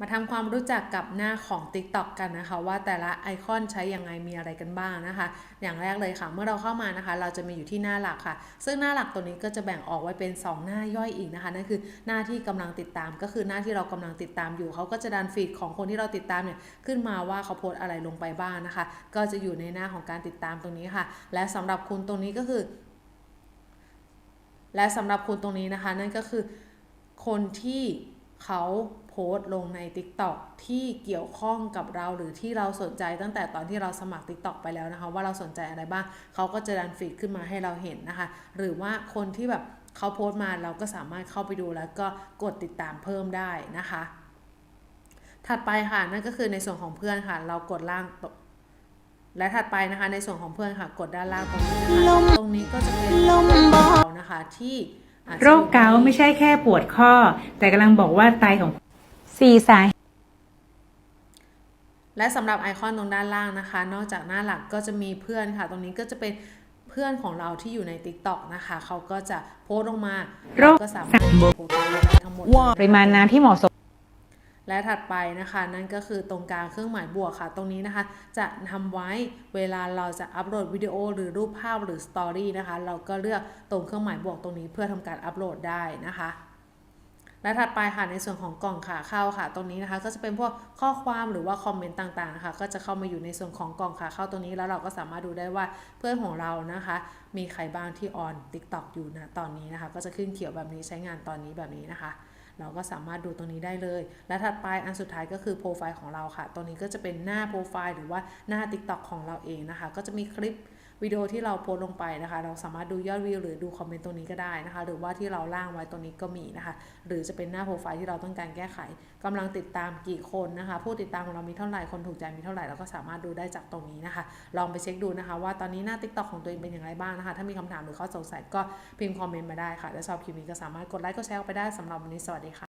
มาทำความรู้จักกับหน้าของ TikTok กันนะคะ ว่าแต่ละไอคอนใช้ยังไงมีอะไรกันบ้างนะคะ อย่างแรกเลยค่ะ เมื่อเราเข้ามานะคะ เราจะมีอยู่ที่หน้าหลักค่ะ ซึ่งหน้าหลักตัวนี้ก็จะแบ่งออกไว้เป็น 2 หน้าย่อยอีกนะคะนั่นคือหน้าที่กำลังติดตาม ก็คือหน้าที่เรากำลังติดตามอยู่เขาก็จะดันฟีดของคนที่เราติดตามเนี่ยขึ้นมาว่าเขาโพสอะไรลงไปบ้างนะคะ ก็จะอยู่ในหน้าของการติดตามตรงนี้ค่ะ และสำหรับคุณตรงนี้ก็คือ และสำหรับคุณตรงนี้นะคะ นั่นก็คือคนที่ เขาโพสต์ลงใน TikTok ที่เกี่ยวข้องกับเราหรือที่เราสนใจตั้งแต่ตอนที่เราสมัคร TikTok ไปแล้วนะคะ ว่าเราสนใจอะไรบ้างเขาก็จะดันฟีดขึ้นมาให้เราเห็นนะคะ หรือว่าคนที่แบบเขาโพสต์มาเราก็สามารถเข้าไปดูแล้วก็กดติดตามเพิ่มได้นะคะ ถัดไปค่ะนั่นก็คือในส่วนของเพื่อนค่ะ เรากดล่างตและถัดไปนะคะในส่วนของเพื่อนค่ะ กดด้านล่างตรงนี้นะคะตรงนี้ก็จะเป็นลมบอนะคะที่อาจจะ โรคเกาต์ไม่ใช่แค่ปวดข้อ แต่กำลังบอกว่าไตของสี่สาและสำหรับไอคอนตรงด้านล่างนะคะ นอกจากหน้าหลักก็จะมีเพื่อนค่ะ ตรงนี้ก็จะเป็นเพื่อนของเราที่อยู่ใน TikTok นะคะ เขาก็จะโพสต์ลงมาโรคก็สามารถโพสต์ได้ทั้งหมด ปริมาณน้ำที่เหมาะสม และถัดไปนะคะ นั่นก็คือตรงกลางเครื่องหมายบวกค่ะ ตรงนี้นะคะ จะทำไว้เวลาเราจะอัปโหลดวิดีโอหรือรูปภาพหรือสตอรี่นะคะ เราก็เลือกตรงเครื่องหมายบวกตรงนี้เพื่อทำการอัปโหลดได้นะคะและถัดไปค่ะในส่วนของกล่องขาเข้าค่ะ ตรงนี้นะคะ ก็จะเป็นพวกข้อความหรือว่าคอมเมนต์ต่างๆนะคะก็จะเข้ามาอยู่ในส่วนของกล่องขาเข้าตรงนี้แล้วเราก็สามารถดูได้ว่าเพื่อนของเรานะคะ มีใครบ้างที่ออน TikTok อยู่นะตอนนี้นะคะ ก็จะขึ้นเขียวแบบนี้ใช้งานตอนนี้แบบนี้นะคะ เราก็สามารถดูตรงนี้ได้เลย และถัดไปอันสุดท้ายก็คือโปรไฟล์ของเราค่ะตรงนี้ก็จะเป็นหน้าโปรไฟล์หรือว่าหน้า TikTok ของเราเองนะคะ ก็จะมีคลิป วิดีโอที่เราโพสลงไปนะคะ เราสามารถดูยอดวิวหรือดูคอมเมนต์ตรงนี้ก็ได้นะคะ หรือว่าที่เราล่างไว้ตรงนี้ก็มีนะคะ หรือจะเป็นหน้าโปรไฟล์ที่เราต้องการแก้ไขกำลังติดตามกี่คนนะคะ ผู้ติดตามของเรามีเท่าไหร่คนถูกใจมีเท่าไหร่เราก็สามารถดูได้จากตรงนี้นะคะ ลองไปเช็คดูนะคะ ว่าตอนนี้หน้า TikTok ของตัวเองเป็นอย่างไรบ้างนะคะ ถ้ามีคำถามหรือข้อสงสัยก็พิมพ์คอมเมนต์มาได้ค่ะถ้าชอบคลิปนี้ก็สามารถกดไลค์กดแชร์ไปได้สำหรับวันนี้สวัสดีค่ะ